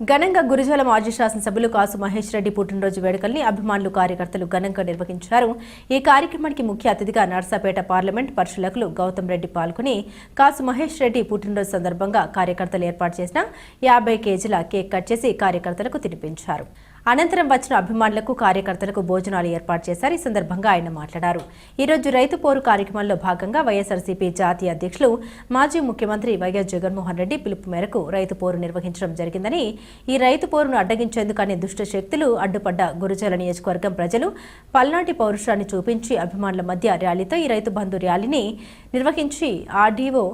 ఘనంగా గురిజాల మాజీ శాసనసభ్యులు కాసు మహేష్ రెడ్డి పుట్టినరోజు వేడుకల్ని అభిమానులు కార్యకర్తలు ఘనంగా నిర్వహించారు. ఈ కార్యక్రమానికి ముఖ్య అతిథిగా నర్సాపేట పార్లమెంట్ పరిశీలకులు గౌతమ్ రెడ్డి పాల్గొని కాసు మహేష్ రెడ్డి పుట్టినరోజు సందర్భంగా కార్యకర్తలు ఏర్పాటు చేసిన యాభై కేజీల కేక్ కట్ చేసి కార్యకర్తలకు తినిపించారు. అనంతరం వచ్చిన అభిమానులకు కార్యకర్తలకు భోజనాలు ఏర్పాటు చేశారు. ఈ సందర్భంగా ఆయన మాట్లాడారు. ఈరోజు రైతు పోరు కార్యక్రమంలో భాగంగా వైఎస్ఆర్సీపీ జాతీయ అధ్యక్షులు మాజీ ముఖ్యమంత్రి వైఎస్ జగన్మోహన్ రెడ్డి పిలుపు మేరకు రైతు పోరు నిర్వహించడం జరిగిందని ఈ రైతు పోరును అడ్డగించేందుకు అనే దుష్ట శక్తులు అడ్డుపడ్డ గురుజల నియోజకవర్గం ప్రజలు పల్నాటి పౌరుషాన్ని చూపించి అభిమానుల మధ్య ర్యాలీతో ఈ రైతు బంధు ర్యాలీని నిర్వహించి ఆర్డీఓ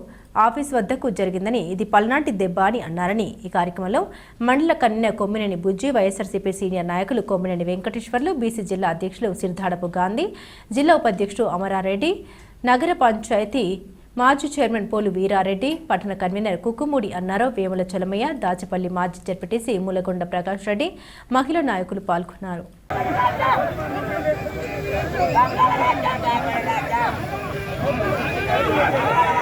ఆఫీస్ వద్దకు జరిగిందని ఇది పల్నాటి దెబ్బ అని అన్నారని ఈ కార్యక్రమంలో మండల కన్య కొమ్మినేని బుజ్జి వైఎస్ఆర్సీపీ సీనియర్ నాయకులు కొమ్మినేని వెంకటేశ్వర్లు బీసీ జిల్లా అధ్యక్షులు సిరిధాడపు గాంధీ జిల్లా ఉపాధ్యక్షుడు అమరారెడ్డి నగర పంచాయతీ మాజీ చైర్మన్ పోలు వీరారెడ్డి పట్టణ కన్వీనర్ కుక్కుమూడి అన్నారావు వేముల చలమయ్య దాచపల్లి మాజీ జడ్పీటీసీ మూలగొండ ప్రకాష్ రెడ్డి మహిళా నాయకులు పాల్గొన్నారు. ఏంటండి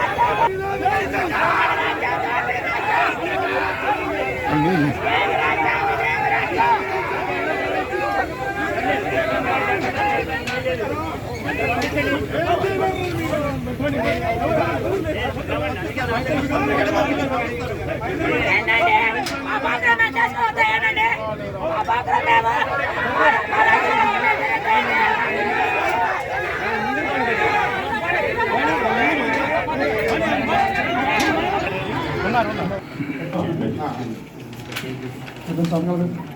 మా బాగా మేము చేసుకోవద్దానండి మా బాగా మేము 그건 상관없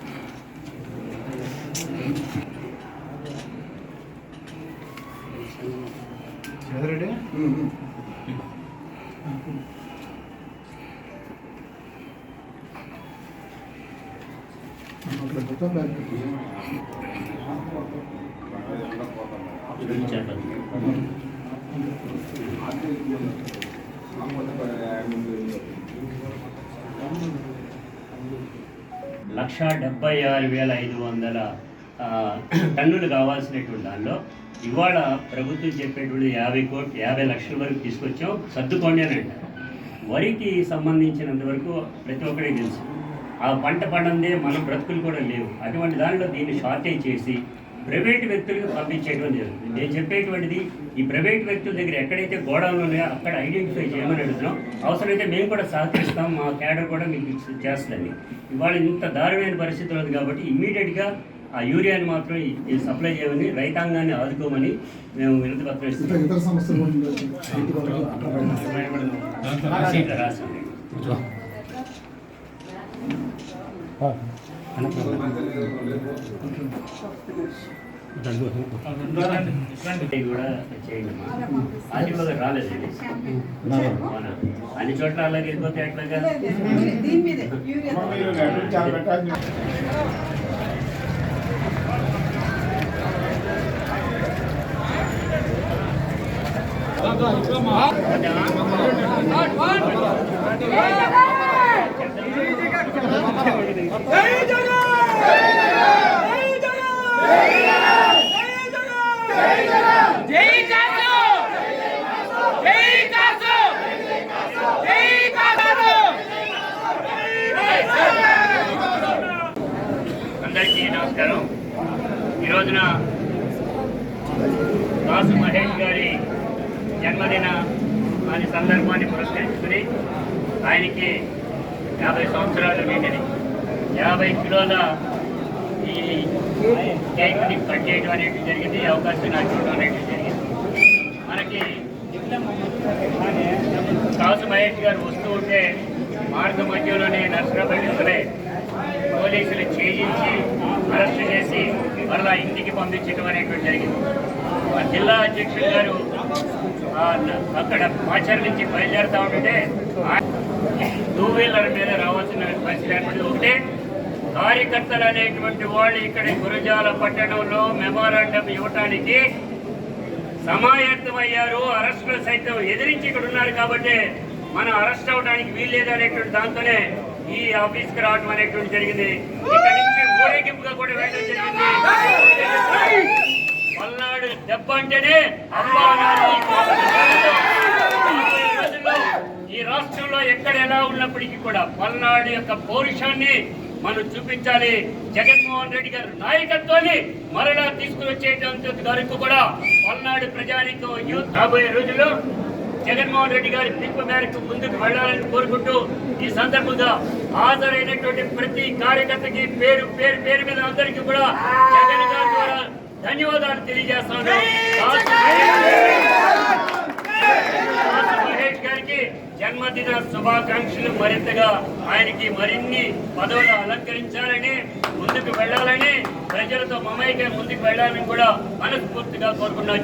ఎదరడే చెప్పండి లక్ష డెబ్బై ఆరు వేల ఐదు వందల టన్నులు కావాల్సినటువంటి దానిలో ఇవాళ ప్రభుత్వం చెప్పేటువంటి యాభై కోట్ యాభై లక్షల వరకు తీసుకొచ్చాం సర్దుకోండి అని అంటారు. వరికి సంబంధించినంత వరకు ప్రతి ఒక్కరికి తెలుసు. ఆ పంట పండందే మన బ్రతుకులు కూడా లేవు. అటువంటి దానిలో దీన్ని షార్టేజ్ చేసి ప్రైవేట్ వ్యక్తులకు పంపించేయడం జరుగుతుంది. నేను చెప్పేటువంటిది ఈ ప్రైవేట్ వ్యక్తుల దగ్గర ఎక్కడైతే గోడౌన్లు ఉన్నాయో అక్కడ ఐడెంటిఫై చేయమని అడుగుతున్నాం. అవసరమైతే మేము కూడా సహకరిస్తాం. మా క్యాడర్ కూడా మీకు చేస్తుంది ఇవాళ ఇంత దారుణమైన పరిస్థితులు ఉంది కాబట్టి ఇమ్మీడియట్గా ఆ యూరియాని మాత్రం సప్లై చేయమని రైతాంగాన్ని ఆదుకోమని మేము వినతి పత్రం ఇతర ఇస్తున్నాం సమస్యలు కూడా ఉన్నాయి. ఇంటి వరకు అక్కడ పెట్టండి. ఇక్కడ రాసింది. ఇది కూడా చేయండి అది కూడా రాలేదు ఇది. అవునా? అన్ని చోట్ల అలాగే వెళ్ళిపోతే ఎట్లాగా జై కాసు జై కాసు జై కాసు అందరికీ నమస్కారం. ఈ రోజున దాసు మహేష్ గారి జన్మదిన వారి సందర్భాన్ని పురస్కరించుకుని ఆయనకి యాభై సంవత్సరాలు నిండిని యాభై కిలోల కేక్ని కట్ చేయడం అనేది జరిగింది అవకాశం నాకు ఇవ్వడం అనేది జరిగింది. మనకి కాసు మహేష్ గారు వస్తూ ఉంటే మార్గ మధ్యలోనే నర్సరాపల్లి పోలీసులు చేయించి అరెస్ట్ చేసి మరలా ఇంటికి పంపించడం అనేటువంటి జరిగింది. మా జిల్లా అధ్యక్షులు గారు అక్కడ మాచర్ నుంచి బయలుదేరుతా ఉంటే టూ వీలర్ మీద రావాల్సిన పరిస్థితి ఏర్పడింది. ఒకటే కార్యకర్తలు అనేటువంటి వాళ్ళు ఇక్కడ గురజాల పట్టణంలో మెమోరాండం ఇవ్వటానికి సమాయత్తమయ్యారు. అరెస్టులు సైతం ఎదిరించి ఇక్కడ ఉన్నారు కాబట్టి మనం అరెస్ట్ అవడానికి వీల్లేదు అనేటువంటి దాంతోనే ఈ ఆఫీస్కి రావడం అనేటువంటి జరిగింది. ఇక్కడ నుంచి ఊరేగింపుగా కూడా వెళ్ళడం జరిగింది. పల్నాడు దెబ్బ అంటేనే ఈ రాష్ట్రంలో ఎక్కడ ఎలా ఉన్నప్పటికీ కూడా పల్నాడు యొక్క పౌరుషాన్ని మనం చూపించాలి జగన్మోహన్ రెడ్డి గారి నాయకత్వాన్ని మరలా తీసుకువచ్చేటంత వరకు కూడా పల్నాడు ప్రజానికం యూత్ రాబోయే రోజుల్లో జగన్మోహన్ రెడ్డి గారి పిలుపు మేరకు ముందుకు వెళ్ళాలని కోరుకుంటూ ఈ సందర్భంగా హాజరైనటువంటి ప్రతి కార్యకర్తకి పేరు పేరు పేరు మీద అందరికీ కూడా జగన్ గారి ద్వారా ధన్యవాదాలు తెలియజేస్తాను జన్మదిన శుభాకాంక్షలు మరింతగా ఆయనకి మరిన్ని పదవులు అలంకరించాలని ముందుకు వెళ్ళాలని ప్రజలతో మమైక ముందుకు వెళ్ళాలని కూడా మనస్ఫూర్తిగా కోరుకున్నా.